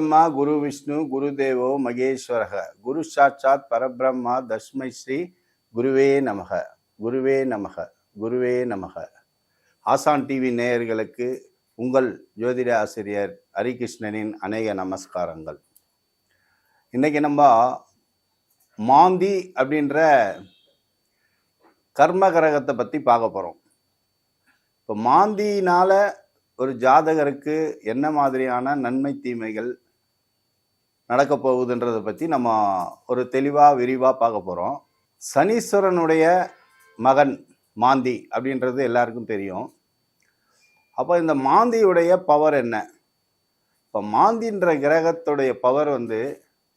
குரு குரு விஷ்ணு குரு தேவோ மகேஸ்வரக. குரு சாட்சாத் பரபிரம்மா தஸ்மை ஸ்ரீ குருவே நமக. குருவே நமக. குருவே நமக. ஆசான் டிவி நேயர்களுக்கு உங்கள் ஜோதிட ஆசிரியர் ஹரிகிருஷ்ணனின் அநேக நமஸ்காரங்கள். இன்னைக்கு நம்ம மாந்தி அப்படின்ற கர்ம கிரகத்தை பற்றி பார்க்க போகிறோம் இப்போ மாந்தியினால் ஒரு ஜாதகருக்கு என்ன மாதிரியான நன்மை தீமைகள் நடக்க போகுதுன்றதை பற்றி நம்ம ஒரு தெளிவாக விரிவாக பார்க்க போகிறோம் சனீஸ்வரனுடைய மகன் மாந்தி அப்படின்றது எல்லாருக்கும் தெரியும். அப்போ இந்த மாந்தியுடைய பவர் என்ன? இப்போ மாந்தின்ற கிரகத்துடைய பவர் வந்து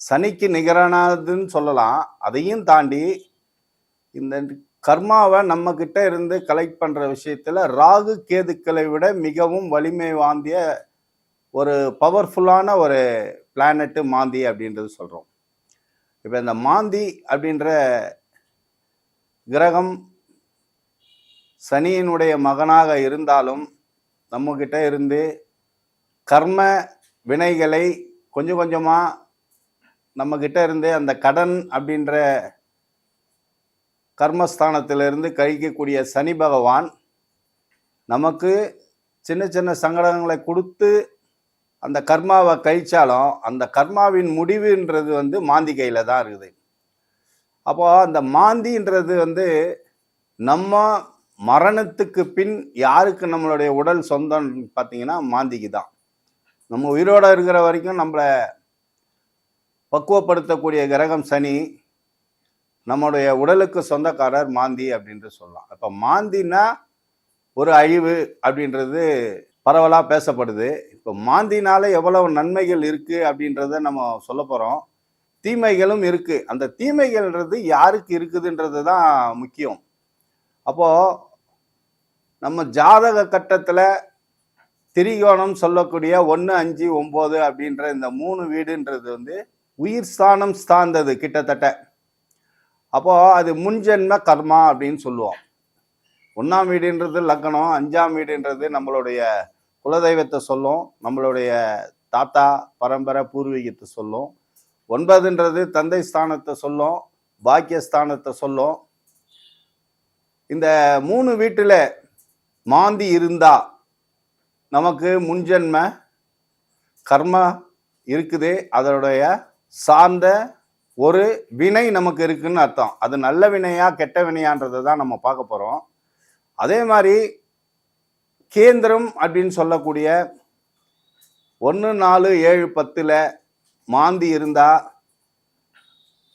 சனிக்கு நிகரானதுன்னு சொல்லலாம். அதையும் தாண்டி இந்த கர்மாவை நம்ம கிட்ட இருந்து கலெக்ட் பண்ணுற விஷயத்தில் ராகு கேதுக்களை விட மிகவும் வலிமை வாந்திய ஒரு பவர்ஃபுல்லான ஒரு பிளானட்டு மாந்தி அப்படின்றது சொல்கிறோம் இப்போ இந்த மாந்தி அப்படின்ற கிரகம் சனியினுடைய மகனாக இருந்தாலும் நம்மக்கிட்ட இருந்து கர்ம வினைகளை கொஞ்சம் கொஞ்சமாக நம்ம இருந்து அந்த கடன் அப்படின்ற கர்மஸ்தானத்திலிருந்து கழிக்கக்கூடிய சனி பகவான் நமக்கு சின்ன சின்ன சங்கடங்களை கொடுத்து அந்த கர்மாவை கழிச்சாலும் அந்த கர்மாவின் முடிவுன்றது வந்து மாந்தி கையில் தான் இருக்குது. அப்போ அந்த மாந்தின்றது வந்து நம்ம மரணத்துக்கு பின் யாருக்கு நம்மளுடைய உடல் சொந்தம் பார்த்தீங்கன்னா மாந்திக்கு தான். நம்ம உயிரோட இருக்கிற வரைக்கும் நம்மளை பக்குவப்படுத்தக்கூடிய கிரகம் சனி நம்முடைய உடலுக்கு சொந்தக்காரர் மாந்தி அப்படின்ட்டு சொல்லலாம். இப்போ மாந்தினா ஒரு அழிவு அப்படின்றது பரவலாக பேசப்படுது. இப்போ மாந்தினால எவ்வளவு நன்மைகள் இருக்கு அப்படின்றத நம்ம சொல்ல போகிறோம் தீமைகளும் இருக்கு. அந்த தீமைகள்ன்றது யாருக்கு இருக்குதுன்றது தான் முக்கியம். அப்போ நம்ம ஜாதக கட்டத்தில் திரிகோணம் சொல்லக்கூடிய ஒன்று அஞ்சு ஒம்பது அப்படின்ற இந்த மூணு வீடுன்றது வந்து உயிர் ஸ்தானம் ஸ்தாந்தது கிட்டத்தட்ட. அப்போ அது முன்ஜென்ம கர்மா அப்படின்னு சொல்லுவோம். ஒன்றாம் வீடுன்றது லக்னம் அஞ்சாம் வீடுன்றது நம்மளுடைய குலதெய்வத்தை சொல்லும் நம்மளுடைய தாத்தா பரம்பரை பூர்வீகத்தை சொல்லும் ஒன்பதுன்றது தந்தை ஸ்தானத்தை சொல்லும் பாக்கியஸ்தானத்தை சொல்லும். இந்த மூணு வீட்டில் மாந்தி இருந்தா நமக்கு முன்ஜென்ம கர்மா இருக்குது. அதனுடைய சார்ந்த ஒரு வினை நமக்கு இருக்குன்னு அர்த்தம். அது நல்ல வினையா கெட்ட வினையான்றதை தான் நம்ம பார்க்க போகிறோம் அதே மாதிரி கேந்திரம் அப்படின்னு சொல்லக்கூடிய ஒன்று நாலு ஏழு பத்தில் மாந்தி இருந்தால்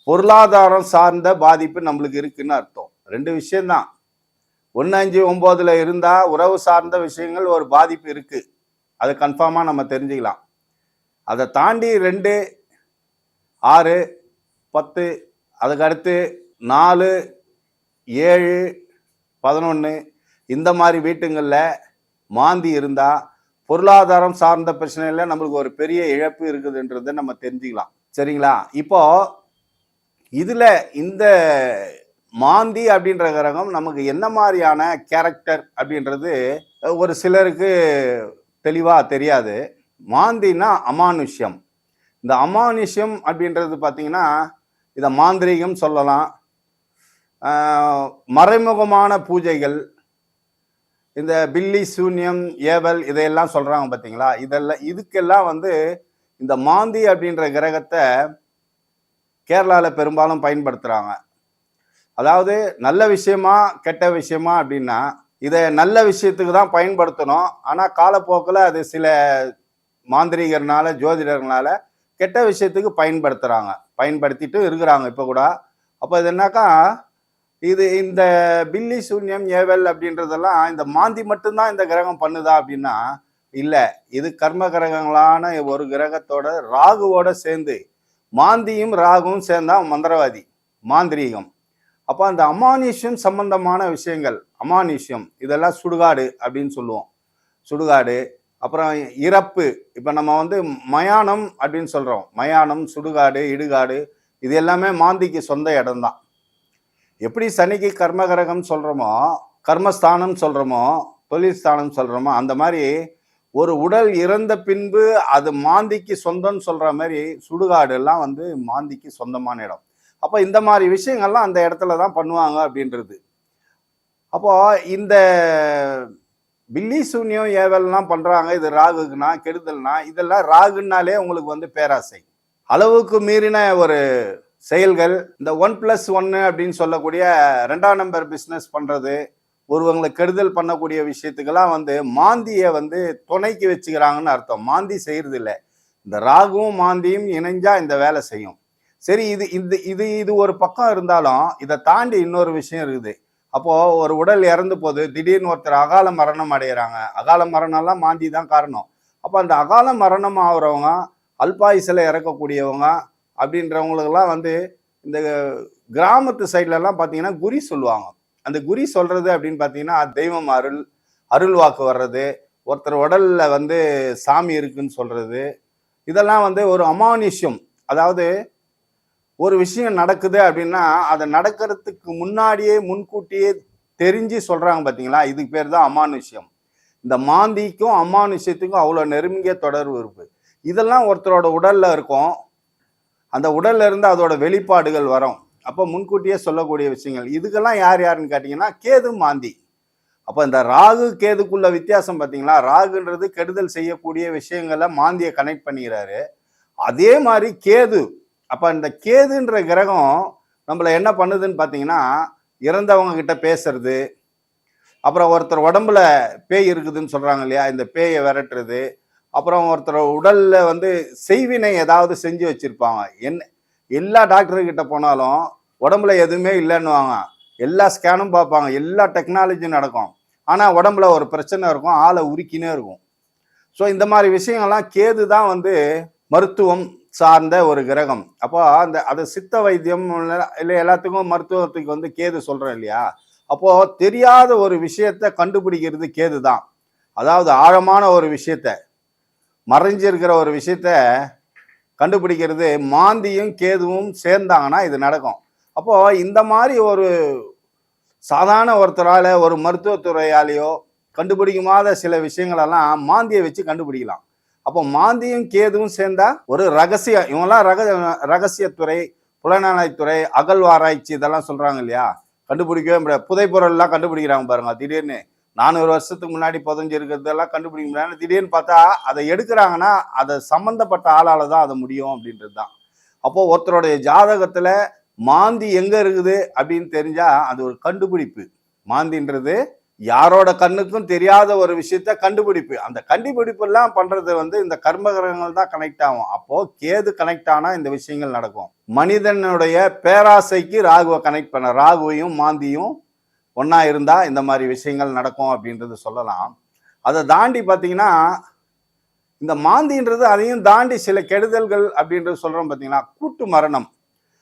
பொருளாதாரம் சார்ந்த பாதிப்பு நம்மளுக்கு இருக்குன்னு அர்த்தம். ரெண்டு விஷயம்தான். ஒன்று அஞ்சு ஒம்போதில் இருந்தால் உறவு சார்ந்த விஷயங்கள் ஒரு பாதிப்பு இருக்குது அதை கன்ஃபார்மாக நம்ம தெரிஞ்சுக்கலாம். அதை தாண்டி ரெண்டு ஆறு பத்து அதுக்கு அடுத்து நாலு ஏழு பதினொன்று இந்த மாதிரி வீட்டுங்களில் மாந்தி இருந்தால் பொருளாதாரம் சார்ந்த பிரச்சனையில் நம்மளுக்கு ஒரு பெரிய இழப்பு இருக்குதுன்றதை நம்ம தெரிஞ்சுக்கலாம். சரிங்களா? இப்போ இதில் இந்த மாந்தி அப்படின்ற கிரகம் நமக்கு என்ன மாதிரியான கேரக்டர் அப்படின்றது ஒரு சிலருக்கு தெளிவாக தெரியாது. மாந்தினா அமானுஷ்யம். இந்த அமானுஷ்யம் அப்படின்றது பார்த்தீங்கன்னா இதை மாந்திரீகம் சொல்லலாம். மறைமுகமான பூஜைகள் இந்த பில்லி சூன்யம் ஏவல் இதையெல்லாம் சொல்கிறாங்க பார்த்தீங்களா இதெல்லாம் இதுக்கெல்லாம் வந்து இந்த மாந்தி அப்படின்ற கிரகத்தை கேரளாவில் பெரும்பாலும் பயன்படுத்துகிறாங்க அதாவது நல்ல விஷயமா கெட்ட விஷயமா அப்படின்னா இதை நல்ல விஷயத்துக்கு தான் பயன்படுத்தணும். ஆனால் காலப்போக்கில் அது சில மாந்திரிகர்னால ஜோதிடர்னால கெட்ட விஷயத்துக்கு பயன்படுத்துகிறாங்க பயன்படுத்திட்டு இருக்கிறாங்க இப்போ கூட. அப்போ இது என்னக்கா இது இந்த பில்லி சூன்யம் ஏவல் அப்படின்றதெல்லாம் இந்த மாந்தி மட்டும்தான் இந்த கிரகம் பண்ணுதா அப்படின்னா இல்லை. இது கர்ம கிரகங்களான ஒரு கிரகத்தோட ராகுவோட சேர்ந்து மாந்தியும் ராகுவும் சேர்ந்தா மந்திரவாதி மாந்திரீகம். அப்போ அந்த அமானுஷ்யம் சம்பந்தமான விஷயங்கள் அமானுஷ்யம் இதெல்லாம் சுடுகாடு அப்படின்னு சொல்லுவோம். சுடுகாடு அப்புறம் இறப்பு இப்போ நம்ம வந்து மயானம் அப்படின்னு சொல்கிறோம் மயானம் சுடுகாடு இடுகாடு இது எல்லாமே மாந்திக்கு சொந்த இடம்தான். எப்படி சனிக்கு கர்மகரகம் சொல்கிறோமோ கர்மஸ்தானம் சொல்கிறோமோ தொழில் ஸ்தானம் சொல்கிறோமோ அந்த மாதிரி ஒரு உடல் இறந்த பின்பு அது மாந்திக்கு சொந்தம்னு சொல்கிற மாதிரி சுடுகாடு எல்லாம் வந்து மாந்திக்கு சொந்தமான இடம். அப்போ இந்த மாதிரி விஷயங்கள்லாம் அந்த இடத்துல தான் பண்ணுவாங்க அப்படின்றது. அப்போ இந்த பில்லி சூன்யம் ஏவல்லாம் பண்ணுறாங்க இது ராகுனா கெடுதல்னா இதெல்லாம் ராகுனாலே உங்களுக்கு வந்து பேராசை. அளவுக்கு மீறின ஒரு செயல்கள் இந்த ஒன் பிளஸ் ஒன்னு அப்படின்னு சொல்லக்கூடிய ரெண்டாம் நம்பர் பிஸ்னஸ் பண்றது ஒருவங்களை கெடுதல் பண்ணக்கூடிய விஷயத்துக்கெல்லாம் வந்து மாந்தியை வந்து துணைக்கு வச்சுக்கிறாங்கன்னு அர்த்தம். மாந்தி செய்யறது இல்லை இந்த ராகுவும் மாந்தியும் இணைஞ்சா இந்த வேலை செய்யும். சரி இது இந்த இது இது ஒரு பக்கம் இருந்தாலும் இதை தாண்டி இன்னொரு விஷயம் இருக்குது. அப்போ ஒரு உடல் இறந்து போது திடீர்னு ஒருத்தர் அகால மரணம் அடைகிறாங்க அகால மரணம்லாம் மாந்தி தான் காரணம். அப்போ அந்த அகால மரணம் ஆகுறவங்க அல்பாயுசில் இறக்கக்கூடியவங்க அப்படின்றவங்களுக்கெல்லாம் வந்து இந்த கிராமத்து சைட்லலாம் பார்த்தீங்கன்னா குறி சொல்லுவாங்க. அந்த குறி சொல்கிறது அப்படின்னு பார்த்தீங்கன்னா தெய்வம் அருள் அருள் வாக்கு வர்றது ஒருத்தர் உடலில் வந்து சாமி இருக்குன்னு சொல்கிறது இதெல்லாம் வந்து ஒரு அமானுஷ்யம். அதாவது ஒரு விஷயம் நடக்குது அப்படின்னா அதை நடக்கிறதுக்கு முன்னாடியே முன்கூட்டியே தெரிஞ்சு சொல்கிறாங்க பார்த்தீங்களா? இதுக்கு பேர் தான் அமானுஷ்யம். இந்த மாந்திக்கும் அமானுஷ்யத்துக்கும் அவ்வளோ நெருங்கிய தொடர்பு இருக்கு. இதெல்லாம் ஒருத்தரோட உடலில் இருக்கும். அந்த உடல்ல இருந்து அதோட வெளிப்பாடுகள் வரும். அப்போ முன்கூட்டியே சொல்லக்கூடிய விஷயங்கள். இதுக்கெல்லாம் யார் யாருன்னு கேட்டிங்கன்னா கேது மாந்தி. அப்போ இந்த ராகு கேதுக்குள்ள வித்தியாசம் பார்த்தீங்களா ராகுன்றது கெடுதல் செய்யக்கூடிய விஷயங்களை மாந்தியை கனெக்ட் பண்ணிக்கிறாரு. அதே மாதிரி கேது. அப்போ இந்த கேதுன்ற கிரகம் நம்மளை என்ன பண்ணுதுன்னு பார்த்தீங்கன்னா இறந்தவங்க கிட்ட பேசுறது. அப்புறம் ஒருத்தர் உடம்புல பேய் இருக்குதுன்னு சொல்கிறாங்க இல்லையா? இந்த பேயை விரட்டுறது. அப்புறம் ஒருத்தர் உடலில் வந்து செய்வினை ஏதாவது செஞ்சு வச்சுருப்பாங்க. என்ன எல்லா டாக்டர்கிட்ட போனாலும் உடம்புல எதுவுமே இல்லைன்னுவாங்க. எல்லா ஸ்கேனும் பார்ப்பாங்க. எல்லா டெக்னாலஜியும் நடக்கும். ஆனால் உடம்புல ஒரு பிரச்சனை இருக்கும். ஆளை உருக்கினே இருக்கும். ஸோ இந்த மாதிரி விஷயங்கள்லாம் கேது தான் வந்து மருத்துவம் சார்ந்த ஒரு கிரகம். அப்போ அந்த அது சித்த வைத்தியம் இல்லை எல்லாத்துக்கும் மருத்துவத்துக்கு வந்து கேது சொல்கிறோம் இல்லையா? அப்போது தெரியாத ஒரு விஷயத்த கண்டுபிடிக்கிறது கேது தான். அதாவது ஆழமான ஒரு விஷயத்த. மறைஞ்சிருக்கிற ஒரு விஷயத்த கண்டுபிடிக்கிறது மாந்தியும் கேதுவும் சேர்ந்தாங்கன்னா இது நடக்கும். அப்போ இந்த மாதிரி ஒரு சாதாரண ஒருத்தரால ஒரு மருத்துவத்துறையாலேயோ கண்டுபிடிக்குமாத சில விஷயங்களெல்லாம் மாந்தியை வச்சு கண்டுபிடிக்கலாம். அப்போ மாந்தியும் கேதுவும் சேர்ந்தா ஒரு ரகசிய இவங்கெல்லாம் ரக ரகசியத்துறை புலனாய்த்துறை அகழ்வாராய்ச்சி இதெல்லாம் சொல்றாங்க இல்லையா? கண்டுபிடிக்கவே முடியாது. புதைப்பொருள்லாம் கண்டுபிடிக்கிறாங்க பாருங்க திடீர்னு. நானூறு வருஷத்துக்கு முன்னாடி புதஞ்சு இருக்கிறதெல்லாம் கண்டுபிடிக்க முடியாது. திடீர்னு பார்த்தா அதை எடுக்கிறாங்கன்னா அதை சம்மந்தப்பட்ட ஆளால் தான் அதை முடியும் அப்படின்றது தான். அப்போது ஒருத்தருடைய ஜாதகத்தில் மாந்தி எங்கே இருக்குது அப்படின்னு தெரிஞ்சால் அது ஒரு கண்டுபிடிப்பு. மாந்தின்றது யாரோட கண்ணுக்கும் தெரியாத ஒரு விஷயத்த கண்டுபிடிப்பு. அந்த கண்டுபிடிப்பெல்லாம் பண்ணுறது பண்றது வந்து இந்த கர்மகிரகங்கள் தான் கனெக்ட் ஆகும். அப்போ கேது கனெக்ட் ஆனா இந்த விஷயங்கள் நடக்கும். மனிதனுடைய பேராசைக்கு ராகுவை கனெக்ட் பண்ண ராகுவையும் மாந்தியும் ஒன்றா இருந்தால் இந்த மாதிரி விஷயங்கள் நடக்கும் அப்படின்றது சொல்லலாம். அதை தாண்டி பார்த்தீங்கன்னா இந்த மாந்தின்றது அதையும் தாண்டி சில கெடுதல்கள் அப்படின்றது சொல்கிறோம் பார்த்தீங்கன்னா கூட்டு மரணம்.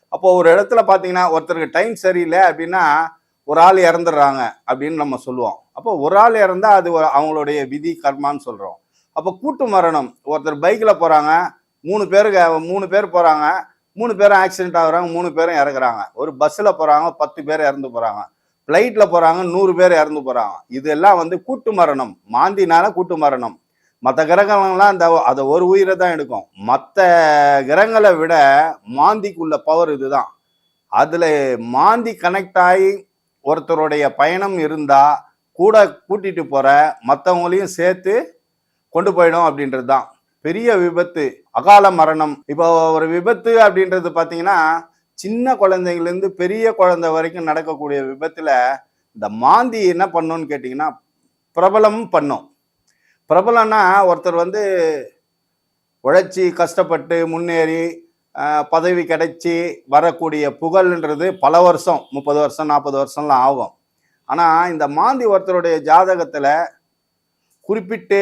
அப்போ ஒரு இடத்துல பார்த்தீங்கன்னா ஒருத்தருக்கு டைம் சரியில்லை அப்படின்னா ஒரு ஆள் இறந்துடுறாங்க அப்படின்னு நம்ம சொல்லுவோம். அப்போ ஒரு ஆள் இறந்தால் அது ஒரு- அவங்களுடைய விதி கர்மான்னு சொல்கிறோம் அப்போ கூட்டு மரணம். ஒருத்தர் பைக்கில் போகிறாங்க மூணு பேருக்கு மூணு பேர் போகிறாங்க மூணு பேரும் ஆக்சிடென்ட் ஆகுறாங்க மூணு பேரும் இறக்குறாங்க. ஒரு பஸ்ஸில் போகிறாங்க பத்து பேர் இறந்து போகிறாங்க ஃப்ளைட்டில் போகிறாங்க நூறு பேர் இறந்து போகிறாங்க இதெல்லாம் வந்து கூட்டு மரணம். மாந்தினால கூட்டு மரணம். மற்ற கிரகங்கள்லாம் அந்த அதை ஒரு உயிரை தான் எடுக்கும். மற்ற கிரகங்களை விட மாந்திக்குள்ள பவர் இதுதான். அதில் மாந்தி கனெக்ட் ஆகி ஒருத்தருடைய பயணம் இருந்தால் கூட கூட்டிட்டு போகிற மற்றவங்களையும் சேர்த்து கொண்டு போயிடும் அப்படின்றது தான் பெரிய விபத்து அகால மரணம். இப்போ ஒரு விபத்து அப்படின்றது பார்த்தீங்கன்னா சின்ன குழந்தைங்கலேருந்து பெரிய குழந்தை வரைக்கும் நடக்கக்கூடிய விபத்தில் இந்த மாந்தி என்ன பண்ணும்னு கேட்டிங்கன்னா பிரபலம் பண்ணும். பிரபலம்னா ஒருத்தர் வந்து உழைச்சி கஷ்டப்பட்டு முன்னேறி பதவி கிடைச்சி வரக்கூடிய புகழ்ன்றது பல வருஷம் முப்பது வருஷம் நாற்பது வருஷம்லாம் ஆகும். ஆனால் இந்த மாந்தி ஒருத்தருடைய ஜாதகத்தில் குறிப்பிட்டு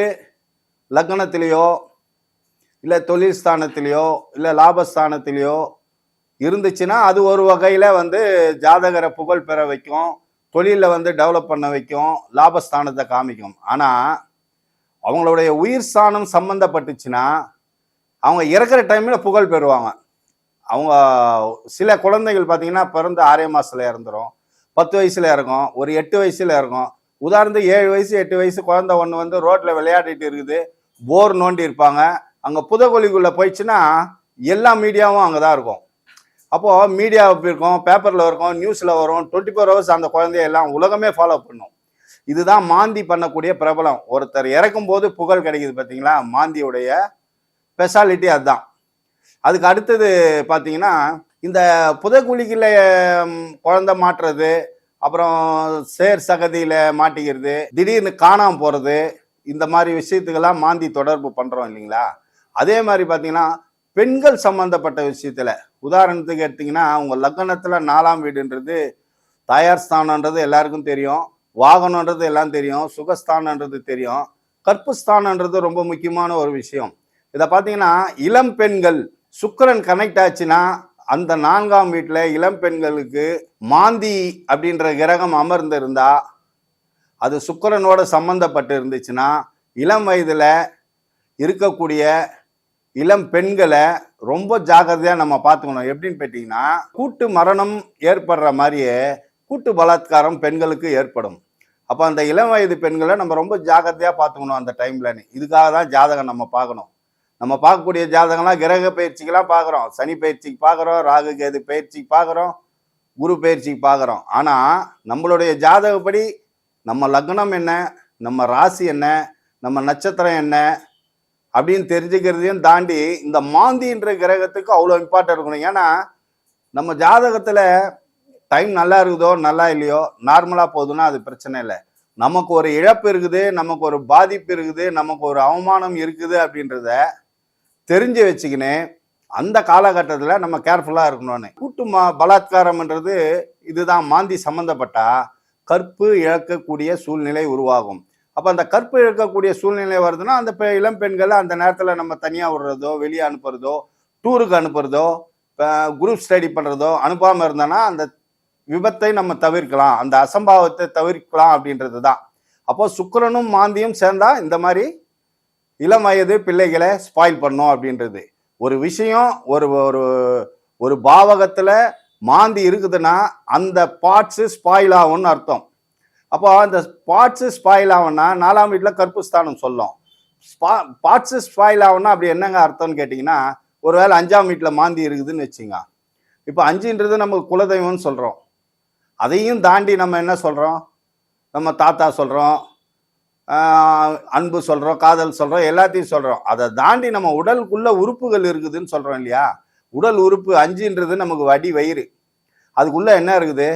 லக்னத்திலேயோ இல்லை தொழில் ஸ்தானத்திலேயோ இல்லை லாபஸ்தானத்திலேயோ இருந்துச்சுன்னா அது ஒரு வகையில் வந்து ஜாதகரை புகழ் பெற வைக்கும் தொழிலில் வந்து டெவலப் பண்ண வைக்கும் லாபஸ்தானத்தை காமிக்கும். ஆனால் அவங்களுடைய உயிர் ஸ்தானம் சம்மந்தப்பட்டுச்சுன்னா அவங்க இறக்குற டைமில் புகழ் பெறுவாங்க. அவங்க சில குழந்தைகள் பார்த்தீங்கன்னா பிறந்து ஆறே மாதத்தில் இறந்துரும். பத்து வயசில் இறக்கும் ஒரு எட்டு வயசில் இறக்கும். உதாரணத்துக்கு ஏழு வயசு எட்டு வயசு குழந்தை ஒன்று வந்து ரோட்டில் விளையாடிட்டு இருக்குது. போர் நோண்டி இருப்பாங்க. அங்கே புதகொலிக்குள்ளே போயிடுச்சுன்னா எல்லா மீடியாவும் அங்கே தான் இருக்கும். அப்போது மீடியா இருக்கும் பேப்பரில் இருக்கும் நியூஸில் வரும் டுவெண்ட்டி ஃபோர் ஹவர்ஸ் அந்த குழந்தையெல்லாம் உலகமே ஃபாலோ பண்ணும். இதுதான் மாந்தி பண்ணக்கூடிய பிரபலம். ஒருத்தர் இறக்கும் போது புகழ் கிடைக்குது பார்த்தீங்களா மாந்தியுடைய ஸ்பெஷாலிட்டி அதுதான். அதுக்கு அடுத்தது பார்த்தீங்கன்னா இந்த புதைக்குழிக்குள்ள குழந்த குழந்தை மாட்டுறது அப்புறம் சேர் சகதியில் மாட்டிக்கிறது திடீர்னு காணாமல் போகிறது இந்த மாதிரி விஷயத்துக்கெல்லாம் மாந்தி தொடர்பு பண்ணுறோம் இல்லைங்களா? அதே மாதிரி பார்த்தீங்கன்னா பெண்கள் சம்பந்தப்பட்ட விஷயத்தில் உதாரணத்துக்கு எடுத்தீங்கன்னா உங்கள் லக்னத்தில் நாலாம் வீடுன்றது தாயார் ஸ்தானன்றது எல்லாருக்கும் தெரியும். வாகனன்றது எல்லாம் தெரியும். சுகஸ்தானன்றது தெரியும். கற்புஸ்தானன்றது ரொம்ப முக்கியமான ஒரு விஷயம். இதை பார்த்தீங்கன்னா இளம் பெண்கள் சுக்கிரன் கனெக்ட் ஆச்சுன்னா அந்த நான்காம் வீட்டில் இளம் பெண்களுக்கு மாந்தி அப்படின்ற கிரகம் அமர்ந்திருந்தா அது சுக்கரனோட சம்மந்தப்பட்டு இருந்துச்சுன்னா இளம் வயதில் இருக்கக்கூடிய இளம் பெண்களை ரொம்ப ஜாகிரதையாக நம்ம பார்த்துக்கணும். எப்படின்னு கேட்டிங்கன்னா கூட்டு மரணம் ஏற்படுற மாதிரியே கூட்டு பலாத்காரம் பெண்களுக்கு ஏற்படும். அப்போ அந்த இளம் வயது பெண்களை நம்ம ரொம்ப ஜாகிரதையாக பார்த்துக்கணும் அந்த டைம்லன்னு இதுக்காக தான் ஜாதகம் நம்ம பார்க்கணும். நம்ம பார்க்கக்கூடிய ஜாதகம்லாம் கிரக பயிற்சிக்கெல்லாம் பார்க்குறோம். சனி பயிற்சிக்கு பார்க்குறோம் ராகு கேது பயிற்சிக்கு பார்க்குறோம் குரு பயிற்சிக்கு பார்க்குறோம். ஆனால் நம்மளுடைய ஜாதகப்படி நம்ம லக்னம் என்ன நம்ம ராசி என்ன நம்ம நட்சத்திரம் என்ன அப்படின்னு தெரிஞ்சுக்கிறதையும் தாண்டி இந்த மாந்தின்ற கிரகத்துக்கு அவ்வளோ இம்பார்ட்டன் இருக்கணும். ஏன்னா நம்ம ஜாதகத்தில் டைம் நல்லா இருக்குதோ நல்லா இல்லையோ நார்மலாக போகுதுன்னா அது பிரச்சனை இல்லை. நமக்கு ஒரு இழப்பு இருக்குது நமக்கு ஒரு பாதிப்பு இருக்குது நமக்கு ஒரு அவமானம் இருக்குது அப்படின்றத தெரிஞ்சு வச்சுக்கின்னு அந்த காலகட்டத்தில் நம்ம கேர்ஃபுல்லாக இருக்கணும்னு. கூட்டு மா பலாத்காரம்ன்றது இதுதான் மாந்தி சம்மந்தப்பட்டா கற்பு இழக்கக்கூடிய சூழ்நிலை உருவாகும். அப்போ அந்த கற்பு இழக்கக்கூடிய சூழ்நிலை வருதுன்னா அந்த பெ- இளம் பெண்களை அந்த நேரத்தில் நம்ம தனியாக விடுறதோ வெளியே அனுப்புறதோ டூருக்கு அனுப்புறதோ குரூப் ஸ்டடி பண்ணுறதோ அனுப்பாமல் இருந்தோன்னா அந்த விபத்தை நம்ம தவிர்க்கலாம். அந்த அசம்பாவத்தை தவிர்க்கலாம் அப்படின்றது தான். அப்போ சுக்கரனும் மாந்தியும் சேர்ந்தா இந்த மாதிரி இளம் வயது பிள்ளைகளை ஸ்பாயில் பண்ணும் அப்படின்றது. ஒரு விஷயம் ஒரு ஒரு ஒரு பாவகத்தில் மாந்தி இருக்குதுன்னா அந்த பார்ட்ஸு ஸ்பாயில் ஆகும்னு அர்த்தம். அப்போ அந்த ஸ்பாட்ஸு ஸ்பாயில் ஆகும்னா நாலாம் வீட்டில் கற்புஸ்தானம் சொல்லும். ஸ்பா பாட்ஸு ஸ்பாயில் ஆகும்னா அப்படி என்னங்க அர்த்தம்னு கேட்டிங்கன்னா ஒருவேளை அஞ்சாம் வீட்டில் மாந்தி இருக்குதுன்னு வச்சுங்க. இப்போ அஞ்சுன்றது நமக்கு குலதெய்வம்னு சொல்கிறோம் அதையும் தாண்டி நம்ம என்ன சொல்கிறோம் நம்ம தாத்தா சொல்கிறோம் அன்பு சொல்கிறோம் காதல் சொல்கிறோம் எல்லாத்தையும் சொல்கிறோம் அதை தாண்டி நம்ம உடலுக்குள்ளே உறுப்புகள் இருக்குதுன்னு சொல்கிறோம் இல்லையா? உடல் உறுப்பு அஞ்சுன்றது நமக்கு வடி வயிறு. அதுக்குள்ளே என்ன இருக்குது?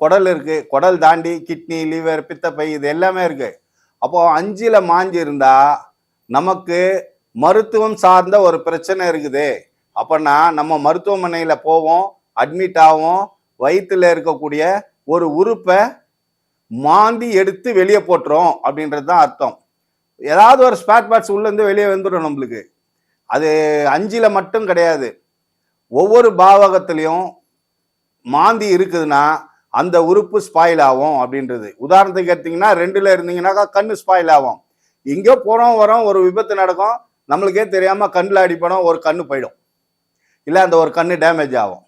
குடல் இருக்குது குடல் தாண்டி கிட்னி லிவர் பித்தப்பை இது எல்லாமே இருக்குது அப்போது அஞ்சில் மாஞ்சி இருந்தால் நமக்கு மருத்துவம் சார்ந்த ஒரு பிரச்சனை இருக்குது. அப்போனா நம்ம மருத்துவமனையில் போவோம் அட்மிட் ஆகும் வயிற்றில் இருக்கக்கூடிய ஒரு உறுப்பை மாந்தி எடுத்து வெளியே போட்டுரும் அப்படின்றது தான் அர்த்தம். ஏதாவது ஒரு ஸ்பேட் பார்ட்ஸ் உள்ளேருந்து வெளியே வந்துடும் நம்மளுக்கு. அது அஞ்சில் மட்டும் கிடையாது. ஒவ்வொரு பாவகத்திலையும் மாந்தி இருக்குதுன்னா அந்த உறுப்பு ஸ்பாயில் ஆகும் அப்படின்றது. உதாரணத்துக்கு எடுத்தீங்கன்னா ரெண்டில் இருந்தீங்கன்னாக்கா கண் ஸ்பாயில் ஆகும். எங்கேயோ போகிறோம் வரோம் ஒரு விபத்து நடக்கும். நம்மளுக்கே தெரியாமல் கண்ணில் அடிப்படும் ஒரு கண் போயிடும். இல்லை அந்த ஒரு கண் டேமேஜ் ஆகும்.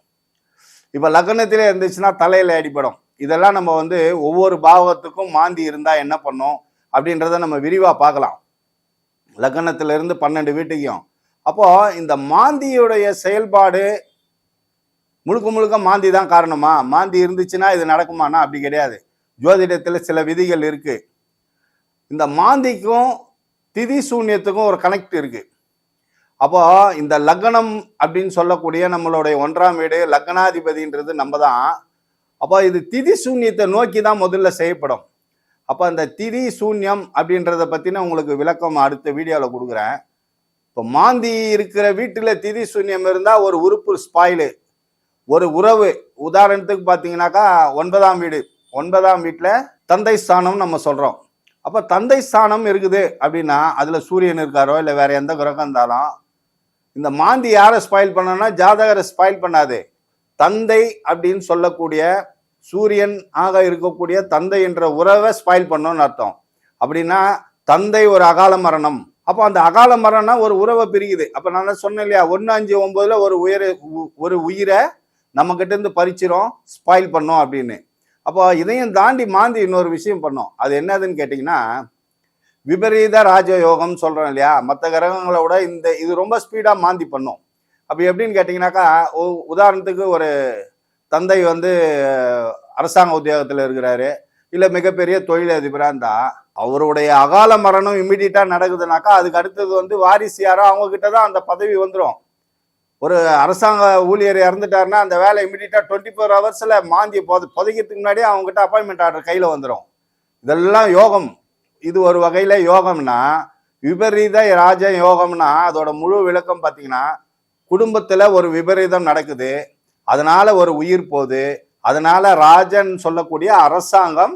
இப்போ லக்னத்திலே இருந்துச்சுன்னா தலையில் அடிப்படும் இதெல்லாம் நம்ம வந்து ஒவ்வொரு பாவத்துக்கும் மாந்தி இருந்தால் என்ன பண்ணும் அப்படின்றத நம்ம விரிவாக பார்க்கலாம். லக்னத்துல இருந்து பன்னெண்டு வீட்டுக்கும். அப்போது இந்த மாந்தியுடைய செயல்பாடு முழுக்க முழுக்க மாந்தி தான் காரணமா? மாந்தி இருந்துச்சுன்னா இது நடக்குமானா? அப்படி கிடையாது. ஜோதிடத்தில் சில விதிகள் இருக்கு. இந்த மாந்திக்கும் திதி சூன்யத்துக்கும் ஒரு கனெக்ட் இருக்கு. அப்போ இந்த லக்னம் அப்படின்னு சொல்லக்கூடிய நம்மளுடைய ஒன்றாம் வீடு லக்னாதிபதின்றது நம்ம தான். அப்போ இது திதி சூன்யத்தை நோக்கி தான் முதல்ல செய்யப்படும் அப்போ அந்த திதி சூன்யம் அப்படின்றத பற்றின உங்களுக்கு விளக்கம் அடுத்த வீடியோவில் கொடுக்குறேன். இப்போ மாந்தி இருக்கிற வீட்டில் திதி சூன்யம் இருந்தால் ஒரு உறுப்பு ஸ்பாயிலு ஒரு உறவு. உதாரணத்துக்கு பார்த்தீங்கன்னாக்கா ஒன்பதாம் வீடு. ஒன்பதாம் வீட்டில் தந்தை ஸ்தானம் நம்ம சொல்கிறோம் அப்போ தந்தை ஸ்தானம் இருக்குது அப்படின்னா அதில் சூரியன் இருக்காரோ இல்லை வேற எந்த கிரகம் இருந்தாலும் இந்த மாந்தி யாரை ஸ்பாயில் பண்ணனா ஜாதகரை ஸ்பாயில் பண்ணாது. தந்தை அப்படின்னு சொல்லக்கூடிய சூரியன் ஆக இருக்கக்கூடிய தந்தை என்ற உறவை ஸ்பாயில் பண்ணோன்னு அர்த்தம். அப்படின்னா தந்தை ஒரு அகால மரணம். அப்போ அந்த அகால மரணம் ஒரு உறவை பிரிக்குது. அப்போ நான் சொன்னேன் இல்லையா ஒன்று அஞ்சு ஒம்போதில் ஒரு உயிரை உ- ஒரு உயிரை நம்ம இருந்து பறிச்சிரும் ஸ்பாயில் பண்ணோம் அப்படின்னு. அப்போ இதையும் தாண்டி மாந்தி இன்னொரு விஷயம் பண்ணோம். அது என்னதுன்னு கேட்டிங்கன்னா விபரீத ராஜயோகம் சொல்கிறோம் இல்லையா? மற்ற கிரகங்களை விட இந்த இது ரொம்ப ஸ்பீடாக மாந்தி பண்ணும். அப்போ எப்படின்னு கேட்டிங்கனாக்கா உ- உதாரணத்துக்கு ஒரு தந்தை வந்து அரசாங்க உத்தியோகத்தில் இருக்கிறாரு. இல்லை மிகப்பெரிய தொழிலதிபராக இருந்தால் அவருடைய அகால மரணம் இம்மிடியட்டாக நடக்குதுனாக்கா அதுக்கு அடுத்தது வந்து வாரிசு யாரோ அவங்கக்கிட்ட தான் அந்த பதவி வந்துடும் ஒரு அரசாங்க ஊழியர் இறந்துட்டாருன்னா அந்த வேலை இமீடியட்டாக டுவெண்ட்டி ஃபோர் ஹவர்ஸில் மாந்தி புத புதைக்கிறதுக்கு முன்னாடியே அவங்ககிட்ட அப்பாயின்மெண்ட் ஆர்டர் கையில் வந்துடும் இதெல்லாம் யோகம். இது ஒரு வகையில் யோகம்னா விபரீத ராஜ யோகம்னா அதோட முழு விளக்கம் பார்த்தீங்கன்னா குடும்பத்தில் ஒரு விபரீதம் நடக்குது. அதனால ஒரு உயிர் போகுது. அதனால ராஜன் சொல்லக்கூடிய அரசாங்கம்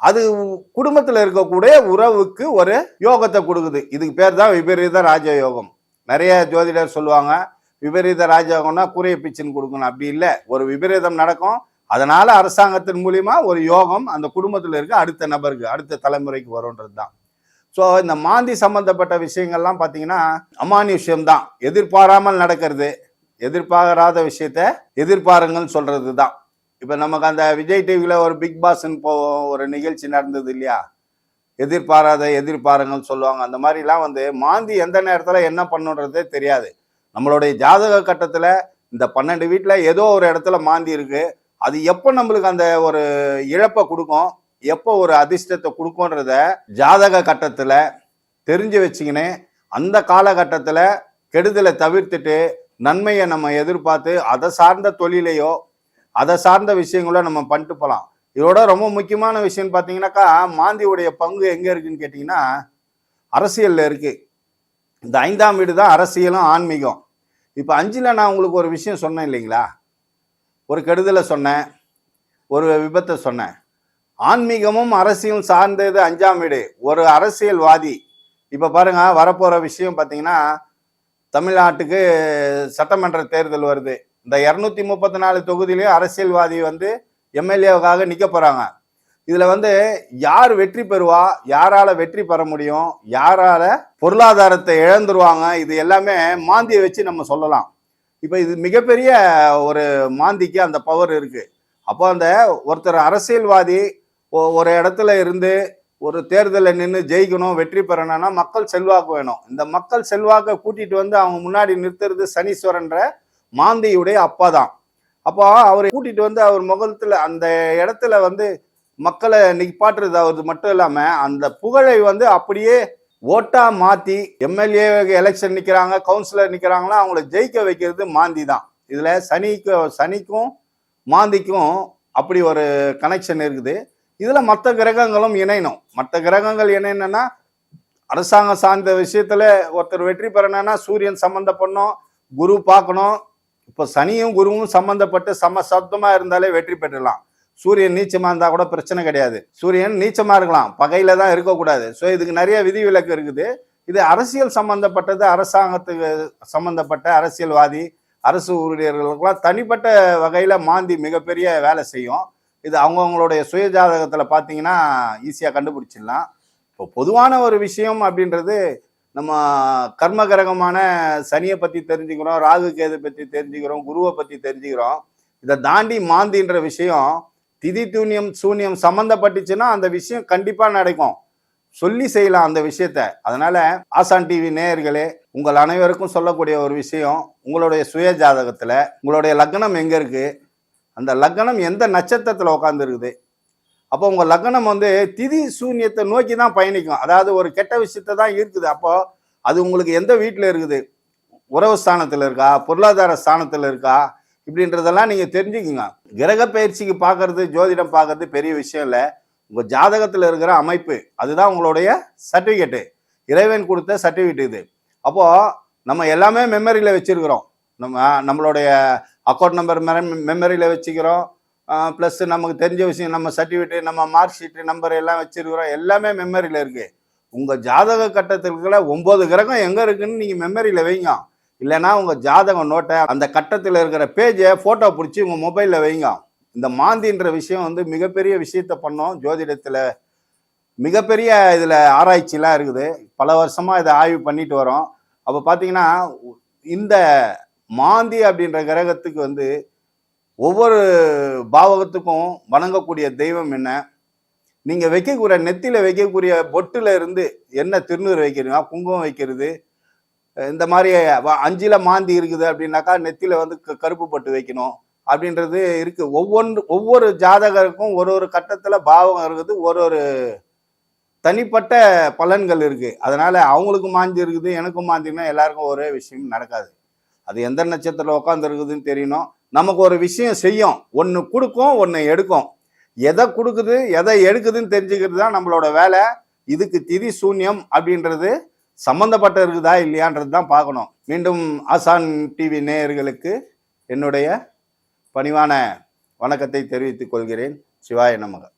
அது குடும்பத்தில் இருக்கக்கூடிய உறவுக்கு ஒரு யோகத்தை கொடுக்குது. இதுக்கு பேர் தான் விபரீத ராஜயோகம் நிறைய ஜோதிடர் சொல்லுவாங்க விபரீத ராஜயோகம்னா கூறிய பிச்சுன்னு கொடுக்கணும். அப்படி இல்லை. ஒரு விபரீதம் நடக்கும். அதனால அரசாங்கத்தின் மூலியமா ஒரு யோகம் அந்த குடும்பத்தில் இருக்க. அடுத்த நபருக்கு அடுத்த தலைமுறைக்கு வரும்ன்றது தான். ஸோ இந்த மாந்தி சம்பந்தப்பட்ட விஷயங்கள்லாம் பார்த்தீங்கன்னா அமானுஷ்யம் தான். எதிர்பாராமல் நடக்கிறது எதிர்பாராத விஷயத்த எதிர்பாருங்கன்னு சொல்றது தான் இப்போ நமக்கு அந்த விஜய் டிவியில் ஒரு பிக் பாஸ்ன்னு போ ஒரு நிகழ்ச்சி நடந்தது இல்லையா? எதிர்பாராத எதிர்பாருங்கன்னு சொல்லுவாங்க. அந்த மாதிரிலாம் வந்து மாந்தி எந்த நேரத்தில் என்ன பண்ணுன்றதே தெரியாது. நம்மளுடைய ஜாதக கட்டத்தில் இந்த பன்னெண்டு வீட்டில் ஏதோ ஒரு இடத்துல மாந்தி இருக்குது அது எப்போ நம்மளுக்கு அந்த ஒரு இழப்பை கொடுக்கும்? எப்போ ஒரு அதிர்ஷ்டத்தை கொடுக்கும்ன்றத ஜாதக கட்டத்தில் தெரிஞ்சு வச்சுக்கினே அந்த காலகட்டத்தில் கெடுதலை தவிர்த்துட்டு நன்மையை நம்ம எதிர்பார்த்து அதை சார்ந்த தொழிலையோ அதை சார்ந்த விஷயங்களோ நம்ம பண்ணிட்டு போகலாம். இதோட ரொம்ப முக்கியமான விஷயம் பார்த்தீங்கன்னாக்கா மாந்தியுடைய பங்கு எங்கே இருக்குன்னு கேட்டிங்கன்னா அரசியலில் இருக்குது இந்த ஐந்தாம் வீடு தான் அரசியலும் ஆன்மீகம். இப்போ அஞ்சில் நான் உங்களுக்கு ஒரு விஷயம் சொன்னேன் இல்லைங்களா? ஒரு கெடுதலை சொன்னேன் ஒரு விபத்தை சொன்னேன். ஆன்மீகமும் அரசியலும் சார்ந்தது அஞ்சாம் வீடு. ஒரு அரசியல்வாதி இப்போ பாருங்கள் வரப்போகிற விஷயம் பார்த்தீங்கன்னா தமிழ்நாட்டுக்கு சட்டமன்ற தேர்தல் வருது. இந்த இரநூத்தி முப்பத்தி நாலு தொகுதியிலையும் அரசியல்வாதி வந்து எம்எல்ஏவுக்காக நிற்க போகிறாங்க இதில் வந்து யார் வெற்றி பெறுவா யாரால் வெற்றி பெற முடியும் யாரால் பொருளாதாரத்தை இழந்துருவாங்க இது எல்லாமே மாந்தியை வச்சு நம்ம சொல்லலாம். இப்போ இது மிகப்பெரிய ஒரு மாந்திக்கு அந்த பவர் இருக்குது அப்போ அந்த ஒருத்தர் அரசியல்வாதி ஒ- ஒரு இடத்துல இருந்து ஒரு தேர்தலில் நின்று ஜெயிக்கணும் வெற்றி பெறணும்னா மக்கள் செல்வாக்கு வேணும். இந்த மக்கள் செல்வாக்கை கூட்டிகிட்டு வந்து அவங்க முன்னாடி நிறுத்துறது சனீஸ்வரன்ற மாந்தியுடைய அப்பா தான். அப்போ அவர் கூட்டிட்டு வந்து அவர் முகத்துல அந்த இடத்துல வந்து மக்களை நிப்பாட்டுறது அவரது மட்டும் இல்லாம அந்த புகழை வந்து அப்படியே ஓட்டா மாத்தி எம்எல்ஏ எலெக்ஷன் நிக்கிறாங்க கவுன்சிலர் நிக்கிறாங்களா அவங்கள ஜெயிக்க வைக்கிறது மாந்தி தான். இதுல சனிக்கு சனிக்கும் மாந்திக்கும் அப்படி ஒரு கனெக்ஷன் இருக்குது. இதுல மற்ற கிரகங்களும் இணையணும். மற்ற கிரகங்கள் இணையணும்னா அரசாங்கம் சார்ந்த விஷயத்துல ஒருத்தர் வெற்றி பெறணும்னா சூரியன் சம்பந்தப்படணும் குரு பார்க்கணும் இப்போ சனியும் குருவும் சம்பந்தப்பட்டு சம சப்தமாக இருந்தாலே வெற்றி பெற்றலாம் சூரியன் நீச்சமாக இருந்தால் கூட பிரச்சனை கிடையாது. சூரியன் நீச்சமாக இருக்கலாம். பகையில் தான் இருக்கக்கூடாது. ஸோ இதுக்கு நிறைய விதிவிலக்கு இருக்குது. இது அரசியல் சம்பந்தப்பட்டது அரசாங்கத்துக்கு சம்பந்தப்பட்ட அரசியல்வாதி அரசு ஊழியர்களுக்கெல்லாம் தனிப்பட்ட வகையில் மாந்தி மிகப்பெரிய வேலை செய்யும். இது அவங்கவுங்களுடைய சுய ஜாதகத்தில் பார்த்தீங்கன்னா ஈஸியாக கண்டுபிடிச்சிடலாம். இப்போ பொதுவான ஒரு விஷயம் அப்படின்றது நம்ம கர்ம கிரகமான சனியை பற்றி தெரிஞ்சுக்கிறோம் ராகு கேது பற்றி தெரிஞ்சுக்கிறோம் குருவை பற்றி தெரிஞ்சுக்கிறோம். இதை தாண்டி மாந்தின்ற விஷயம் திதி தூணியம் சூன்யம் சம்மந்தப்பட்டுச்சுன்னா அந்த விஷயம் கண்டிப்பாக நடக்கும். சொல்லி செய்யலாம் அந்த விஷயத்த. அதனால ஆசான் டிவி நேயர்களே உங்கள் அனைவருக்கும் சொல்லக்கூடிய ஒரு விஷயம் உங்களுடைய சுய ஜாதகத்தில் உங்களுடைய லக்னம் எங்கே இருக்குது அந்த லக்னம் எந்த நட்சத்திரத்தில் உட்காந்துருக்குது அப்போ உங்கள் லக்னம் வந்து திதி சூன்யத்தை நோக்கி தான் பயணிக்கும். அதாவது ஒரு கெட்ட விஷயத்தை தான் இருக்குது அப்போது அது உங்களுக்கு எந்த வீட்டில் இருக்குது? உறவு ஸ்தானத்தில் இருக்கா? பொருளாதார ஸ்தானத்தில் இருக்கா? இப்படின்றதெல்லாம் நீங்கள் தெரிஞ்சுக்குங்க. கிரக பயிற்சிக்கு பார்க்கறது ஜோதிடம் பார்க்கறது பெரிய விஷயம் இல்லை. உங்கள் ஜாதகத்தில் இருக்கிற அமைப்பு அதுதான் உங்களுடைய சர்டிஃபிகேட்டு இறைவன் கொடுத்த சர்டிஃபிகேட் இது. அப்போது நம்ம எல்லாமே மெமரியில் வச்சுருக்கிறோம். நம்ம நம்மளுடைய அக்கௌண்ட் நம்பர் மெமரியில் வச்சுக்கிறோம். ப்ளஸ் நமக்கு தெரிஞ்ச விஷயம் நம்ம சர்டிஃபிகேட் நம்ம மார்க் ஷீட்டு நம்பர் எல்லாம் வச்சிருக்கிறோம். எல்லாமே மெமரியில் இருக்குது உங்கள் ஜாதக கட்டத்தில் ஒம்பது கிரகம் எங்கே இருக்குன்னு நீங்கள் மெமரியில் வைங்க. இல்லைன்னா உங்கள் ஜாதகம் நோட்டை அந்த கட்டத்தில் இருக்கிற பேஜை ஃபோட்டோ பிடிச்சி உங்கள் மொபைலில் வைங்க. இந்த மாந்தின்ற விஷயம் வந்து மிகப்பெரிய விஷயத்த பண்ணோம். ஜோதிடத்தில் மிகப்பெரிய இதில் ஆராய்ச்சிலாம் இருக்குது. பல வருஷமாக இதை ஆய்வு பண்ணிட்டு வரோம். அப்போ பார்த்தீங்கன்னா இந்த மாந்தி அப்படின்ற கிரகத்துக்கு வந்து ஒவ்வொரு பாவகத்துக்கும் வணங்கக்கூடிய தெய்வம் என்ன? நீங்க வைக்கக்கூடிய நெத்தியில வைக்கக்கூடிய பொட்டுல இருந்து என்ன திருநூறு வைக்கிறீங்க? குங்குமம் வைக்கிறது. இந்த மாதிரி அஞ்சில் மாந்தி இருக்குது அப்படின்னாக்கா நெத்தியில வந்து க- கருப்பு பட்டு வைக்கணும் அப்படின்றது இருக்கு. ஒவ்வொன்று ஒவ்வொரு ஜாதகருக்கும் ஒரு ஒரு கட்டத்துல பாவகம் இருக்குது. ஒரு ஒரு தனிப்பட்ட பலன்கள் இருக்கு. அதனால அவங்களுக்கு மாந்தி இருக்குது எனக்கும் மாந்தினா எல்லாருக்கும் ஒரே விஷயம் நடக்காது. அது எந்த நட்சத்திரத்தில் உட்காந்துருக்குதுன்னு தெரியணும். நமக்கு ஒரு விஷயம் செய்யும். ஒன்று கொடுக்கும் ஒன்று எடுக்கும். எதை கொடுக்குது எதை எடுக்குதுன்னு தெரிஞ்சுக்கிறது தான் நம்மளோட வேலை. இதுக்கு திதி சூன்யம் அப்படின்றது சம்மந்தப்பட்ட இருக்குதா இல்லையான்றது தான் பார்க்கணும். மீண்டும் ஆசான் டிவி நேயர்களுக்கு என்னுடைய பணிவான வணக்கத்தை தெரிவித்துக் கொள்கிறேன். சிவாய நமகன்